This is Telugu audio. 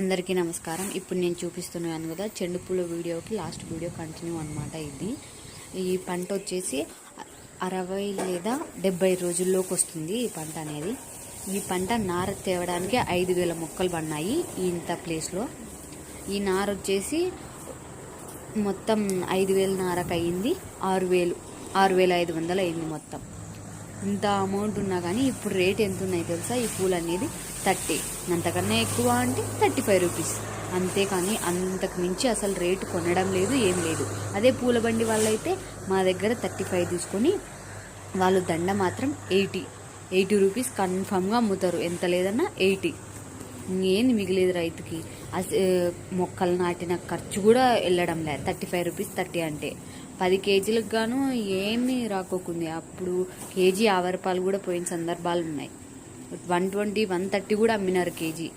అందరికీ నమస్కారం. ఇప్పుడు నేను చూపిస్తున్నాను కదా చెండు పూల వీడియోకి లాస్ట్ వీడియో కంటిన్యూ అనమాట ఇది. ఈ పంట వచ్చేసి అరవై లేదా డెబ్బై రోజుల్లోకి వస్తుంది ఈ పంట అనేది. ఈ పంట నార తేవడానికి ఐదు వేల మొక్కలు పడినాయి ఇంత ప్లేస్లో. ఈ నార వచ్చేసి మొత్తం ఐదు వేల నారకు అయ్యింది ఆరు వేలు ఆరు వేల ఐదు వందలు అయింది మొత్తం. ఇంత అమౌంట్ ఉన్నా కానీ ఇప్పుడు రేట్ ఎంత ఉన్నాయి తెలుసా? ఈ పూలు అనేది థర్టీ. అంతకన్నా ఎక్కువ అంటే థర్టీ ఫైవ్ రూపీస్ అంతేకాని అంతకు మించి అసలు రేటు కొనడం లేదు ఏం లేదు. అదే పూల బండి వాళ్ళైతే మా దగ్గర థర్టీ ఫైవ్ తీసుకొని వాళ్ళు దండ మాత్రం ఎయిటీ. ఎయిటీ రూపీస్ కన్ఫామ్గా అమ్ముతారు. ఎంత లేదన్నా ఎయిటీ. ఏంది మిగిలేదు రైతుకి? మొక్కలు నాటిన ఖర్చు కూడా వెళ్ళడం లేదు థర్టీ ఫైవ్ రూపీస్ థర్టీ అంటే. పది కేజీలకు గాను ఏమీ రాకోకుంది అప్పుడు కేజీ యాభై రూపాయలు కూడా పోయిన సందర్భాలు ఉన్నాయి వన్ ట్వంటీ వన్ థర్టీ కూడా అమ్మినారు కేజీ.